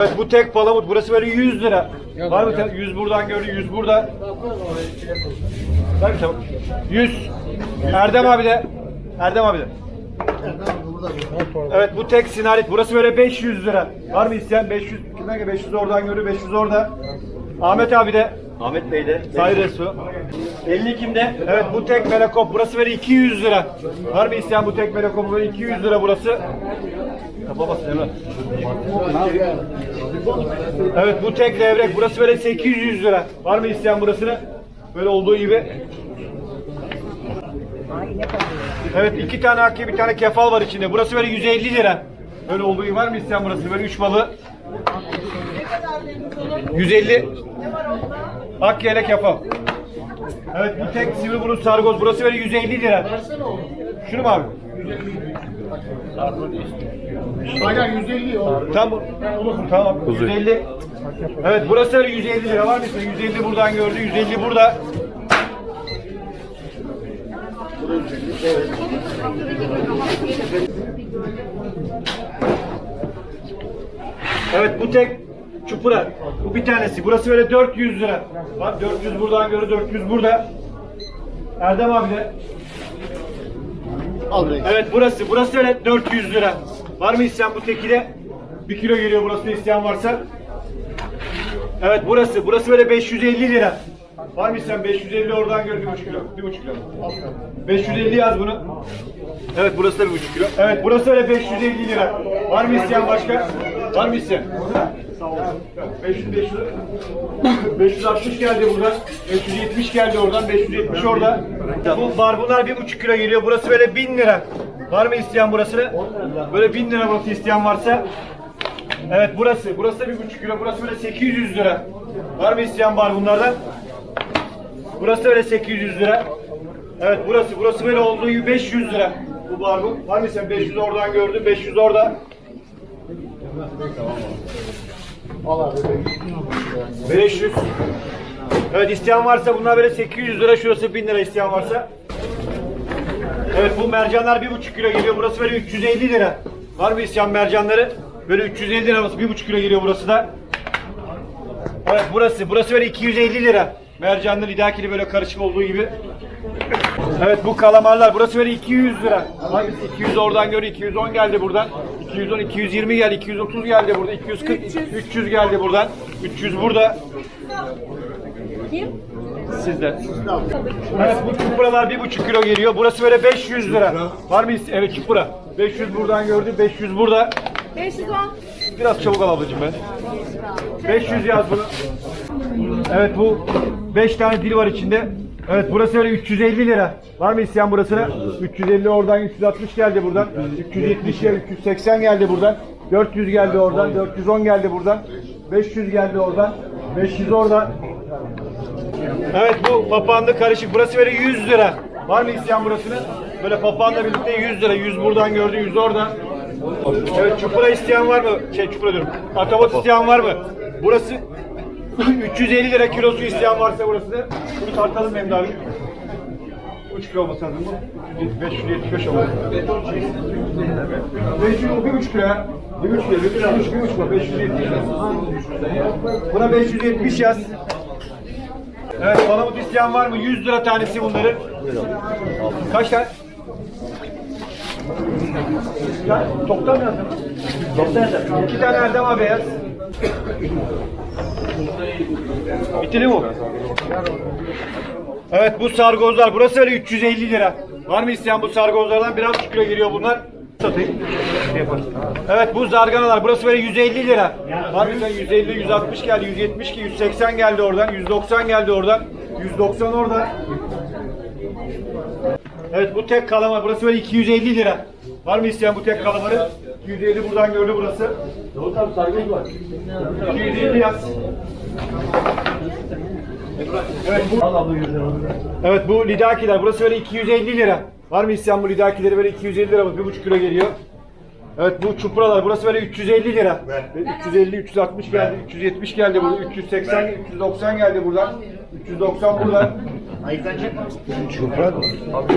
Evet, bu tek palamut. Burası böyle 100 lira. Var mı? te- 100 buradan gördü, 100 burada. Mı tamam? 100. Erdem abi de. Erdem abi de. Evet bu tek sinarit. Burası böyle 500 lira. Var mı isteyen? 500. Kimden ki 500 oradan görür, 500 orada. Ahmet abi de. Ahmet Bey de. Sayre su. 50 kimde? Evet bu tek melekop. Burası böyle 200 lira. Var mı isteyen bu tek melekop? Böyle 200 lira burası. Kapamasın Emre. Evet bu tek levrek. Burası böyle 800 lira. Var mı isteyen burasını? Böyle olduğu gibi. Evet iki tane akya bir tane kefal var içinde. Burası böyle 150 lira. Böyle olduğu gibi var mı isteyen burası? Böyle 3 balı. 150. Akya ile kefal. Evet bu tek sivri burun sargoz. Burası böyle 150 lira. Şunu mu abi? Aynen 150 o. Tamam. Tamam. 150. Evet burası öyle 150 lira var mı? 150 buradan gördü. 150 burada. Evet bu tek çupura. Bu bir tanesi. Burası böyle 400 lira. Bak 400 buradan gördü. 400 burada. Erdem abi de. Al direkt. Evet burası. Burası öyle 400 lira. Var mı isteyen bu teki de? 1 kilo geliyor burası da isteyen varsa. Evet burası. Burası böyle 550 lira. Var mı isteyen 550 oradan gör 1,5 kilo. 1,5 kilo. 550 yaz bunu. Evet burası da 1,5 kilo. Evet burası öyle 550 lira. Var mı isteyen başka? Var mı isteyen? 500 500 560 geldi buradan. 570 geldi oradan. 570 orada. Bu barbunlar 1,5 kilo geliyor. Burası böyle 1000 lira. Var mı isteyen burasını? Böyle 1000 lira burası isteyen varsa. Evet burası. Burası da 1,5 kilo. Burası böyle 800 lira. Var mı isteyen barbunlardan? Burası öyle 800 lira. Evet burası. Burası böyle olduğu gibi 500 lira. Bu barbun. Var mı sen 500 oradan gördün, 500 orada. Abi. 500. Evet isteyen varsa bunlar böyle 800 lira. Şurası 1000 lira isteyen varsa. Evet bu mercanlar 1,5 kilo geliyor. Burası böyle 350 lira. Var mı isteyen mercanları? Böyle 350 lira. 1,5 kilo geliyor burası da. Evet burası. Burası böyle 250 lira. Mercanlı lidakili böyle karışık olduğu gibi. Evet bu kalamarlar. Burası böyle 200 lira. Hangisi 200 oradan göre 210 geldi buradan. 210, 220 geldi, 230 geldi burada, 240, 300 geldi buradan. 300 burada. Kim? Sizde. Evet bu çupuralar 1,5 kilo geliyor. Burası böyle 500 lira. Var mı? Evet çupura. 500 buradan gördü, 500 burada. 510. Biraz çabuk al ablacığım ben. 500 yaz bunu. Evet bu 5 tane dil var içinde. Evet burası öyle 350 lira. Var mı isteyen burasını? 350 oradan 360 geldi buradan. 370 geldi, 380 geldi buradan. 400 geldi oradan, 410 geldi buradan. 500 geldi oradan. 500 oradan. Evet bu papağanlı karışık. Burası böyle 100 lira. Var mı isteyen burasını? Böyle papağanla birlikte 100 lira. 100 buradan gördü, 100 oradan. Evet çupra isteyen var mı? Şey çupra diyorum. Atabot isteyen var mı? Burası 350 lira kilosu isteyen varsa burası da. Bunu tartalım benim abi. 3 kilo olması lazım bu. 575 olur. 500 o 1,5 kilo ya. 1,5 kilo, 1,5 kilo, 1,5 kilo, 570 yaz. Buna 570 yaz. Evet, palamut isteyen var mı? 100 lira tanesi bunların. Kaç tane? Ya, toptan mı yazdın? Toptan yazdım. İki tane Erdem abi yaz. Bitti mi? Evet bu sargozlar. Burası öyle 350 lira. Var mı isteyen bu sargozlardan? Biraz kilo giriyor bunlar. Satayım. Şey. Evet bu zarganalar. Burası böyle 150 lira. Var mı sen 150, 160 geldi, 170 ki 180 geldi oradan, 190 geldi oradan, 190 orada. Evet bu tek kalamar. Burası böyle 250 lira. Var mı isteyen bu tek kalamarı? 250 buradan gördü burası. Davut abi sargız var. 250 yaz. Evet bu Evet bu lidakiler. Burası böyle 250 lira. Var mı isteyen bu lidakileri böyle 250 lira. 1,5 kilo geliyor. Evet bu çupralar. Burası böyle 350 lira. 350, 360 geldi, 370 geldi burada, 380, 390 geldi buradan. 390 buradan. Çupra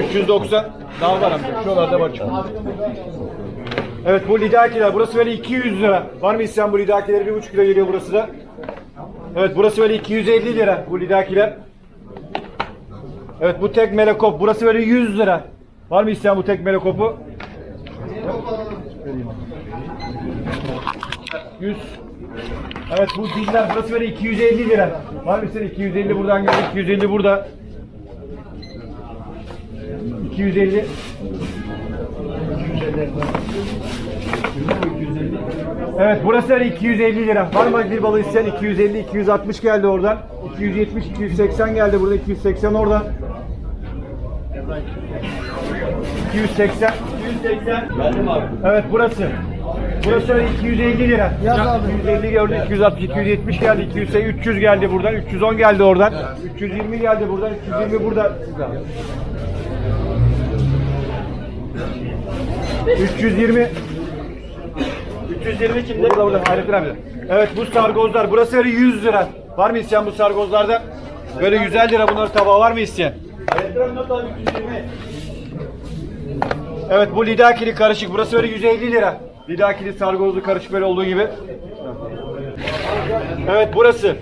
390 daha var amca. Şuralarda var çupra. Evet bu lidakiler. Burası böyle 200 lira. Var mı isteyen bu lidakileri? 1,5 kilo geliyor burası da. Evet burası böyle 250 lira bu lidakiler. Evet bu tek melekop. Burası böyle 100 lira. Var mı isteyen bu tek melekopu? 100. Evet bu diller burası böyle 250 lira. Var mı isteyen 250 buradan geliyor 250 burada. 250. Evet burası da 250 lira. Var mı dil balığı isteyen 250, 260 geldi oradan. 270, 280 geldi burada, 280 oradan. 280, 280. Geldim abi. Evet burası. Burası da 250 lira. Yaz abi. 250 gördü, 260, 270 geldi, 200, 300 geldi buradan, 310 geldi oradan, 320 geldi buradan, 320 burada. 320 320 kimde? Burada burada Hayrettin abi. Evet bu sargozlar. Burası öyle 100 lira. Var mı isteyen bu sargozlardan? Böyle 150 lira bunların tabağı var mı isteyen? Hayrettin abi not abi 320. Evet bu lidakili karışık. Burası öyle 150 lira. Lidakili sargozlu karışık böyle olduğu gibi. Evet burası.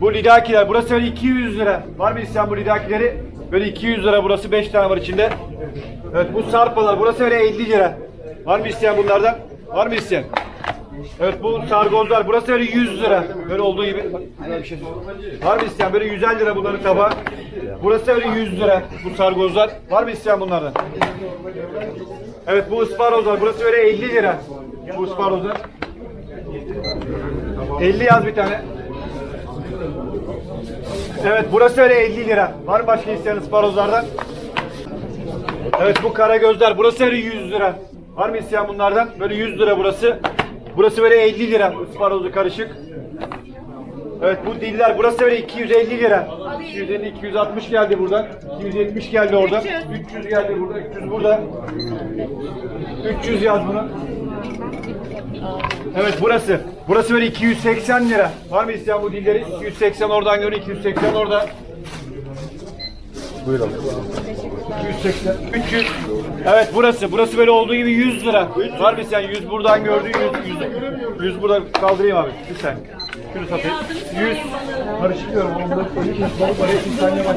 Bu lidakiler. Burası öyle 200 lira. Var mı isteyen bu lidakileri? Böyle 200 lira burası. 5 tane var içinde. Evet bu sarpalar. Burası öyle 50 lira. Var mı isteyen bunlardan? Var mı isteyen? Evet bu sargozlar. Burası öyle 100 lira. Böyle olduğu gibi. Var mı isteyen? Böyle 150 lira bunların tabağı. Burası öyle 100 lira bu sargozlar. Var mı isteyen bunlardan? Evet bu ısparozlar. Burası öyle 50 lira. Bu ısparozlar. 50 yaz bir tane. Evet burası öyle 50 lira. Var mı başka isteyen ısparozlardan? Evet bu kara gözler. Burası öyle 100 lira. Var mı isteyen bunlardan? Böyle 100 lira burası. Burası böyle 50 lira. Isparozlu karışık. Evet bu diller. Burası böyle 250 lira. 250 260 geldi buradan. 270 geldi oradan. 300 geldi burada. 300 burada. 300 yaz bunu. Evet burası. Burası böyle 280 lira. Var mı isteyen bu dilleri? 280 oradan görüyor, 280 orada. Buyurun. 280, 300. Evet burası. Burası böyle olduğu gibi 100 lira. Var mı isteyen 100 buradan gördüğü 100, 100, 100 burada kaldırayım abi. Bir sen. Şunu satayım. 100. Karışık diyorum. Oğlum, burada 100 balık var. Hepsi sende bak.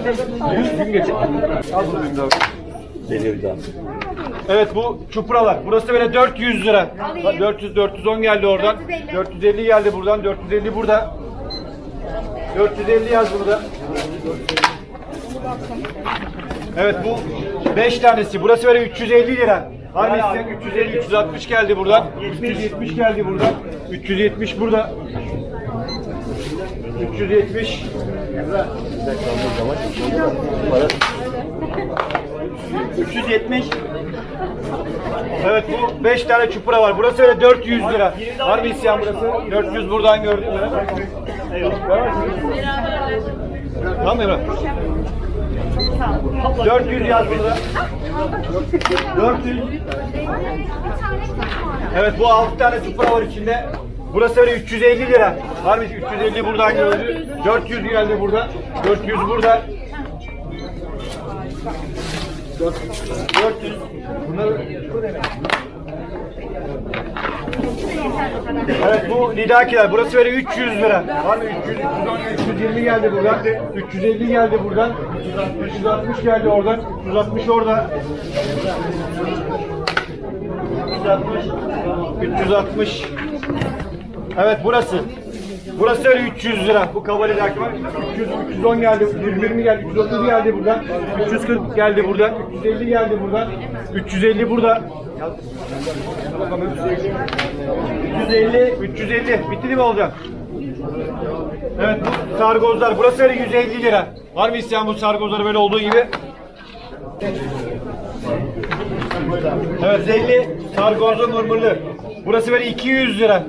100 gün geçecek. Al bunu daha. Geliyor bir daha. Evet bu çupralar. Burası böyle 400 lira. Bak 400 410 geldi oradan. 450. 450 geldi buradan. 450 burada. 450 yaz burada. Evet bu 5 tanesi. Burası böyle 350 lira. İsteyen 350 360 geldi buradan. 370 geldi buradan. 370 burada. 370 370 Evet bu 5 tane çupra var. Burası öyle 400 lira. Var mı isyan burası? 400 buradan gördün mü? Tamam Emrah. 400 yaz burada. 400. Evet bu 6 tane çupra var içinde. Burası öyle 350 lira. Var mı 350 buradan gördü. 400 geldi burada. 400 burada. 400. Bunları Evet bu lidakiler. Burası böyle 300 lira. Var mı 300, 310, 320 geldi buradan. 350 geldi buradan. 360 geldi oradan. 360 orada. 360. 360. Evet burası. Burası öyle 300 lira. Bu kavalidaki var. 300, 310 geldi, 120 geldi, 330 geldi buradan. 340 geldi buradan. 350 geldi buradan. 350 burada. 350, 350. Bitti değil mi olacak? Evet bu sargozlar. Burası öyle 150 lira. Var mı isteyen bu sargozları böyle olduğu gibi? Evet 50 sargozlu mırmırlı. Burası böyle 200 lira.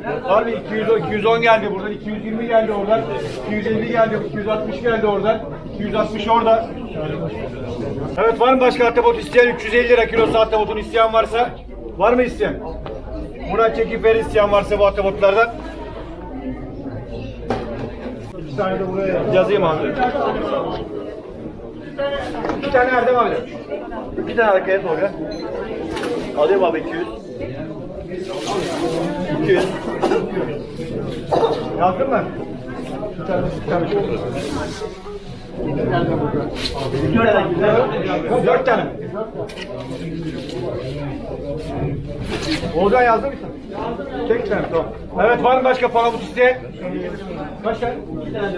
Mı 200 210 geldi buradan, 220 geldi oradan, 250 geldi, 260 geldi oradan, 260 orada. Evet var mı başka ahtapot isteyen 350 lira kilosu ahtapotun isteyen varsa? Var mı isteyen? Murat çekip ver isteyen varsa bu ahtapotlardan. İki tane de buraya yazayım abi. İki tane Erdem abi. Bir tane arkaya doğru. Alayım abi 200. 200. Yazdın mı? Bir tane, bir tane şu. Dört tane. Olcan mı sen? Tek tane tamam. Evet var mı başka palamut isteyen? Kaç tane? İki tane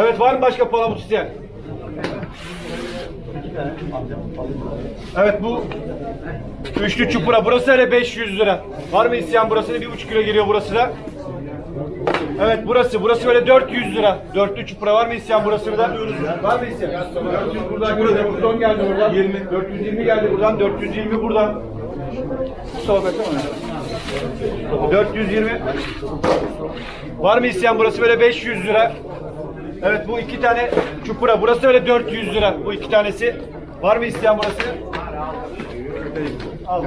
Evet var mı başka palamut isteyen? Evet bu üçlü çupura. Burası öyle 500 lira. Var mı isteyen burasını? Bir buçuk kilo geliyor burası da. Evet burası. Burası böyle 400 lira. Dörtlü çupura var mı isteyen burasını da? Var mı? 400 buradan geldi. Buradan geldi buradan. 20. 420 geldi buradan. 420 buradan. Sohbet mi? 420. Var mı isteyen burası böyle 500 lira. Evet bu iki tane çupura. Burası öyle 400 lira. Bu iki tanesi. Var mı isteyen burası? Al.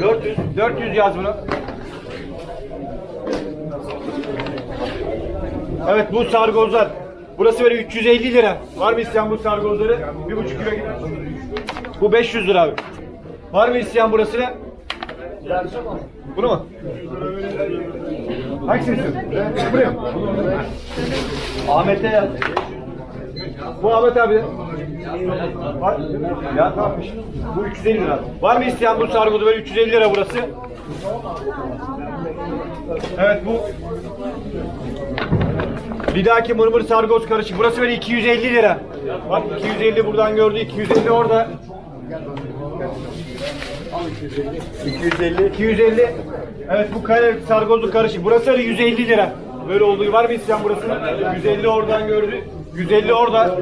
400. 400 yaz bunu. Evet bu sargozlar. Burası böyle 350 lira. Var mı isteyen bu sargozları? Bir buçuk kilo gider. Bu 500 lira abi. Var mı isteyen burasını? Bunu mu? Hangisini istiyorsun? Buraya mı? Ahmet'e yaz. Bu Ahmet abi. Var. Ya tamam. Bu 350 lira. Var mı isteyen bu sargodu böyle 350 lira burası? Evet bu bir dahaki mırmır sargoz karışık. Burası böyle 250 lira. Bak 250 buradan gördü, 250 orada. 250. 250. Evet bu kare sargozlu karışık. Burası öyle 150 lira. Böyle olduğu var mı isteyen burası? 150 oradan gördü. 150 orada.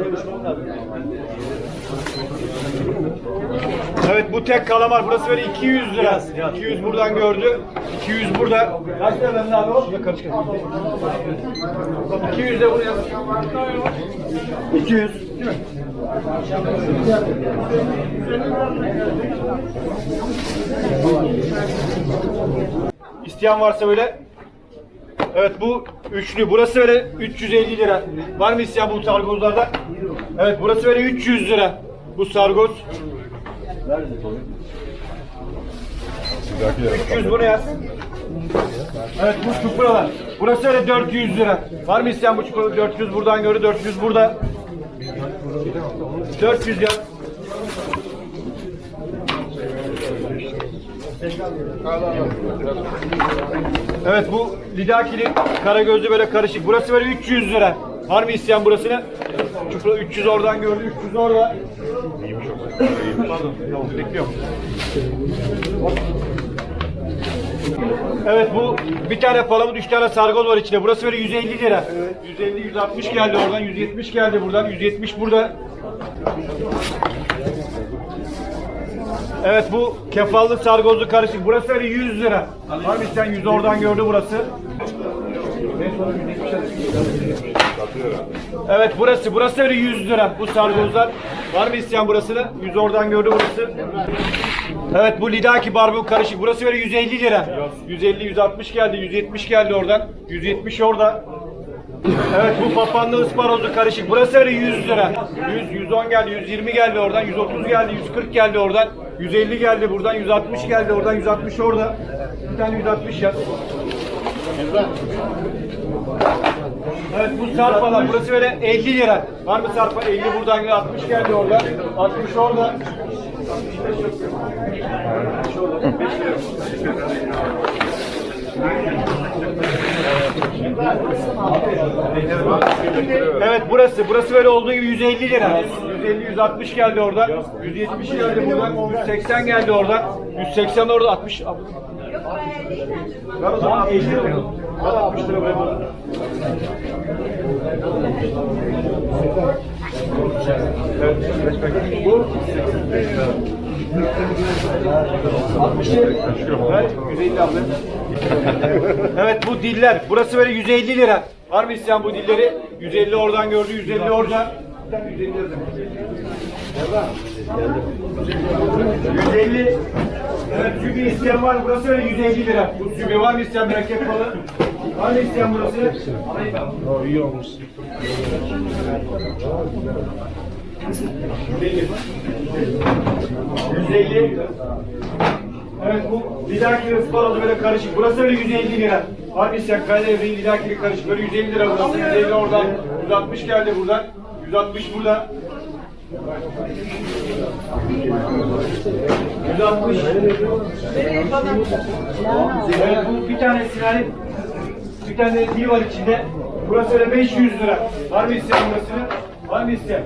Evet bu tek kalamar. Burası böyle 200 lira. 200 buradan gördü. 200 burada. Kaç lira bende abi o? Ya karışık. 200 de buraya. 200. Değil mi? İsteyen varsa böyle. Evet bu üçlü. Burası böyle 350 lira. Var mı isteyen bu sargozlarda? Evet burası böyle 300 lira. Bu sargoz. 300 bunu yaz. Evet bu çupralar. Burası öyle 400 lira. Var mı isteyen bu çupraları? 400 buradan göre 400 burada. 400 yaz. Evet bu lidakili karagözlü böyle karışık. Burası böyle 300 lira. Var mı isteyen burasını? Çupra 300 oradan gördü, 300 orada. Pardon, tamam, bekliyorum. Evet bu bir tane palamut, üç tane sargoz var içinde. Burası böyle 150 lira. 150, 160 geldi oradan, 170 geldi buradan, 170 burada. Evet bu kefallı sargozlu karışık. Burası öyle 100 lira. Mı sen 100 oradan gördü burası. Evet burası. Burası öyle 100 lira bu sargozlar. Var mı isteyen burasını? 100 oradan gördü burası. Evet bu lidaki barbun karışık. Burası böyle 150 lira. 150 160 geldi, 170 geldi oradan. 170 orada. Evet bu papanlı ısparozlu karışık. Burası öyle 100 lira. 100, 110 geldi, 120 geldi oradan, 130 geldi, 140 geldi oradan. 150 geldi buradan, 160 geldi oradan, 160 orada. Bir tane 160 yaz. Evet bu sarpalar. Burası böyle 50 lira. Var mı sarpa? 50 buradan 60 geldi orada. 60 orada. Evet burası. Burası böyle olduğu gibi 150 lira. 150 160 geldi orada. 170 geldi buradan. 180 geldi orada. 180 orada 60. Ver o zaman 50 lira. Ver 60 lira buraya. Evet. Bu 60 lira. Ver 150 abla. Evet bu diller. Burası böyle 150 lira. Var mı isteyen bu dilleri? 150 oradan gördü, 150 orada. Bir tane 150 lira. 150. Evet sübü isteyen var. Burası öyle 150 lira. Bu sübü var mı isteyen merkep balı? Var mı isteyen burası? iyi olmuş. 150. Evet bu lidakili ıspanalı böyle karışık. Burası öyle 150 lira. Var mı isyan Karadeniz lidakili karışık. Böyle 150 lira burası. 150 oradan. 160 geldi buradan. 160 burada. 160. Evet bu bir tane sinari bir tane dil var içinde. Burası öyle 500 lira. Var mı isteyen burasını? Var mı isteyen?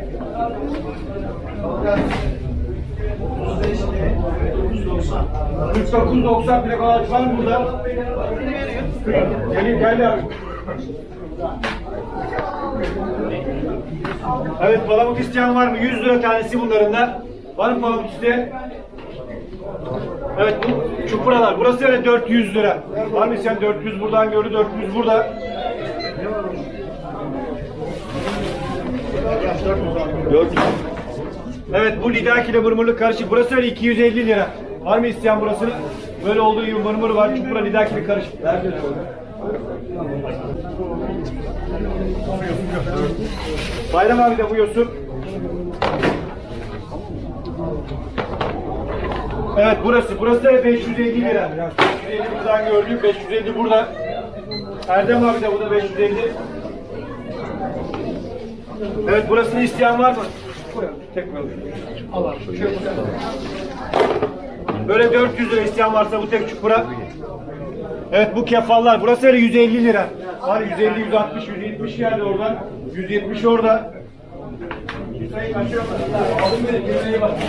49.90 plak ağaç var mı burada? Gelin geldi abi. Evet palamut isteyen var mı? 100 lira tanesi bunların da. Var mı palamut isteyen? Evet bu çupuralar. Burası öyle 400 lira. Var mı sen 400 buradan gördü 400 burada. Evet bu lidaki ile mırmırlı karışık. Burası öyle 250 lira. Var mı isteyen burasını? Böyle olduğu gibi mırmır var. Çupra lidaki ile karışık. Bayram abi de buyursun. Evet burası. Burası da 550 lira. 550 buradan gördük. 550 burada. Erdem abi de burada 550. Evet burasını isteyen var mı? Tek alayım? Böyle 400 lira isteyen varsa bu tek çukura. Evet bu kefallar. Burası öyle 150 lira. Var 150, 160, 170 geldi oradan. 170 orada.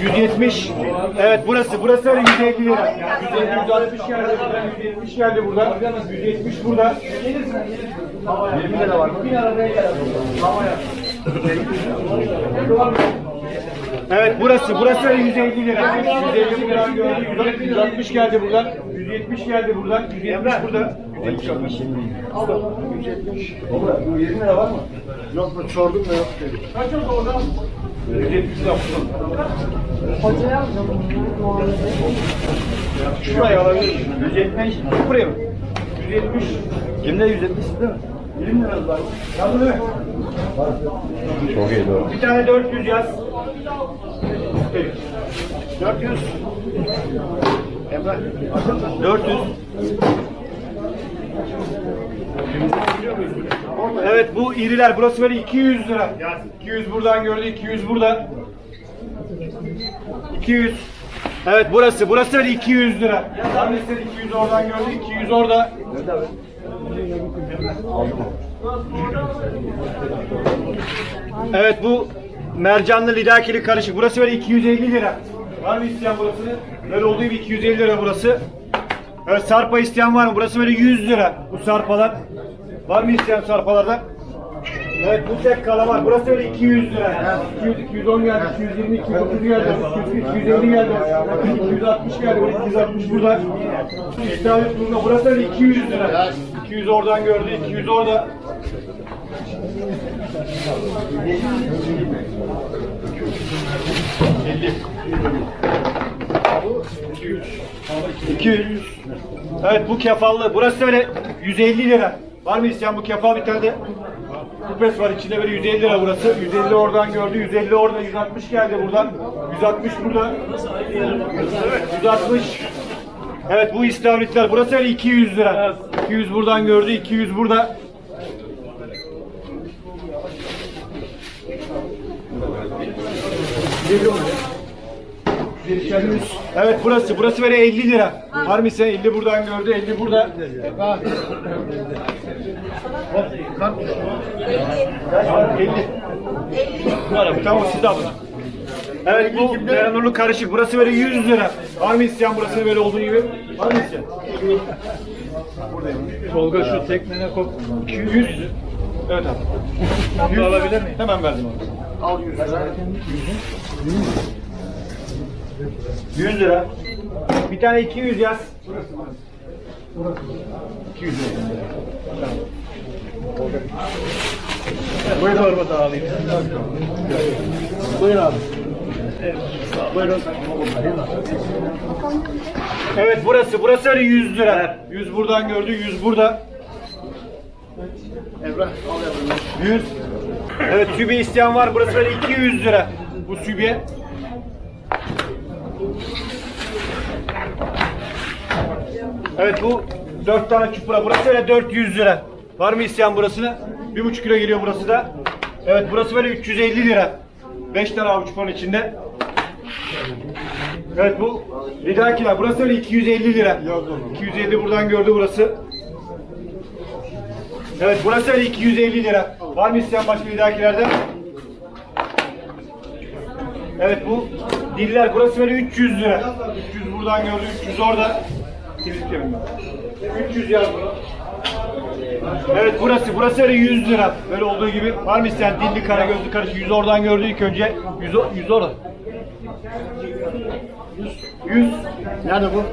170. Evet burası. Burası öyle 150 lira. 150, 160 geldi buradan. 170 geldi buradan. 170 burada. 20 lira var mı? Evet burası. Burası öyle 150 lira. 150 lira gördük. 160 geldi buradan. 170 geldi buradan. 170 burada. 170 120 lira var mı? Yok mu sordum da yok dedi. Kaç oldu orada? 170 lira. Şuraya alabilir miyim? 170. Buraya mı? 170. Kimde 170 değil mi? 20 lira var. Yalnız değil mi? Çok iyi doğru. Bir tane 400 yaz. Evet. 400. Emrah. 400. Evet bu iriler burası böyle 200 lira. 200 buradan gördü 200 burada. 200. Evet burası burası öyle 200 lira. Tam istedi 200 oradan gördü 200 orada. Evet bu mercanlı lidakili karışık. Burası böyle 250 lira. Var mı isteyen burasını? Böyle olduğu gibi 250 lira burası. Evet sarpa isteyen var mı? Burası böyle 100 lira bu sarpalar. Var mı isteyen sarpalardan? Evet bu tek kalamar. Burası öyle 200 lira. 200, 210 geldi, 220, 230 geldi, 240, 250 geldi, 260 geldi, 260 burada. İstavrit burada. Burası öyle 200 lira. 200 oradan gördü, 200 orada. İki 200. Evet bu kefallı. Burası öyle 150 lira. Var mı isteyen bu kefal bir tane de kupes var içinde böyle 150 lira burası. 150 oradan gördü. 150 orada. 160 geldi buradan. 160 burada. 160. Evet bu istavritler. Burası öyle 200 lira. 200 buradan gördü. 200 burada. Evet burası. Burası böyle 50 lira. Var mı sen 50 buradan gördü, 50 burada. Kaç? 50. 50. Tamam siz de alın. Evet bu Meranurlu karışık. Burası böyle 100 lira. Var mı isteyen burası böyle olduğu gibi? Var mı isteyen? Tolga şu teknene kop. 200. Evet abi. 100 alabilir miyim? Hemen verdim abi. Al 100 lira. 100 lira. Bir tane 200 yaz. 200 lira. Buyur torba da alayım. Buyur abi. Buyurun. Evet burası. Burası öyle 100 lira. 100 buradan gördü, 100 burada. Emrah al yavrum. 100. Evet tübe isteyen var. Burası böyle 200 lira. Bu sübye. Evet bu 4 tane çupra. Burası öyle 400 lira. Var mı isteyen burasını? 1,5 kilo geliyor burası da. Evet burası böyle 350 lira. 5 tane avuç çupanın içinde. Evet bu lidakiler. Burası öyle 250 lira. 250 buradan gördü burası. Evet burası öyle 250 lira. Var mı isteyen başka lidakilerden? Evet bu diller burası böyle 300 lira. 300 buradan gördü, 300 orada. Kilit kemiği. 300 yaz bunu. Evet burası, burası öyle 100 lira. Böyle olduğu gibi. Var mı isteyen dilli kara gözlü karışık 100 oradan gördü ilk önce. 100, o- 100 orada. 100. Nerede bu?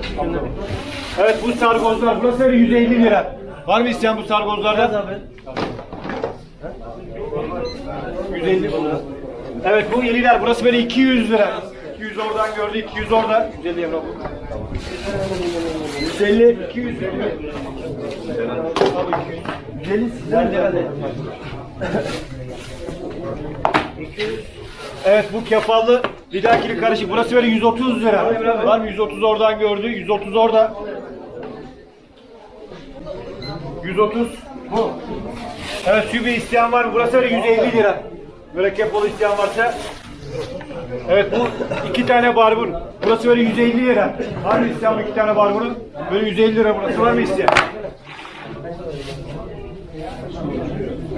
Evet bu sargozlar. Burası öyle 150 lira. Var mı isteyen bu sargozlardan? 150 burada. Evet bu yeniler. Burası böyle 200 lira. 200 oradan gördü, 200 orada. 150 euro bu. 150, 250. Abi 200. 150 sizler de Evet bu kefallı lidakili karışık. Burası böyle 130 lira. Var mı 130 oradan gördü, 130 orada. 130 bu. Evet sübye isteyen var? Burası öyle 150 lira. Mürekkep bolu isteyen varsa. Evet bu iki tane barbun. Burası böyle 150 lira. Var mı isteyen bu iki tane barbunun? Böyle 150 lira burası var mı isteyen?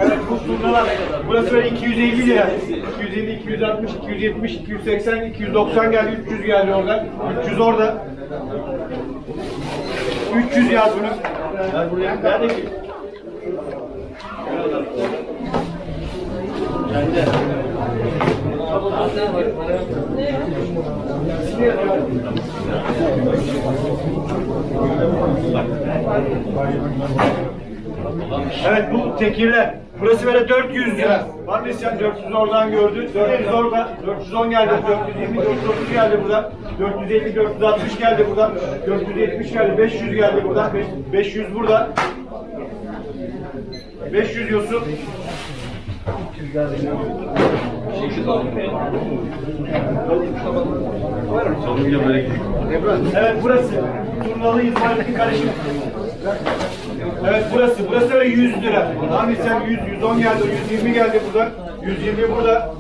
Evet bu turnalar. Burası böyle 250 lira. 250, 260, 270, 280, 290 geldi, 300 geldi oradan. 300 orada. 300 yaz bunu. Nerede ki? Evet bu tekirler. Burası böyle 400 lira. Var mı isyan 400 oradan gördü. 400 orada. 410 geldi. 420, 430 geldi buradan. 450, 460 geldi buradan. 470 geldi. 500 geldi buradan. 500 burada. 500 Yusuf. Evet burası. Turnalı İsmail'in karışık. Evet burası. Burası öyle 100 lira. Abi sen 100, 110 geldi, 120 geldi burada. 120 burada.